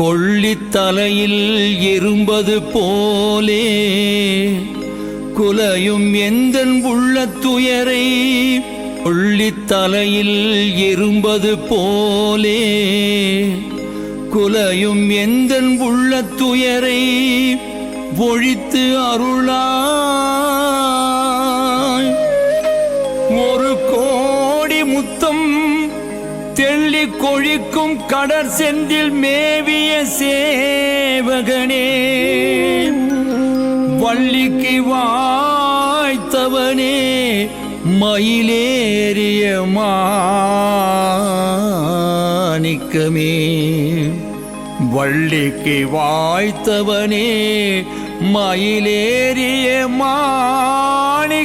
கொள்ளித்தலையில் எறும்பது போலே குலையும் எந்தன் உள்ள துயரை கொள்ளித்தலையில் எறும்பது போலே குலையும் எந்தன் உள்ள துயரை ஒழித்து அருளா தெள்ளி கொழிக்கும் கடற் செந்தில் மேவிய சேவகனே. வள்ளிக்கு வாய்த்தவனே மயிலேறிய மாணிக்கமே. வள்ளிக்கு வாய்த்தவனே மயிலேறிய மாணிக்கமே.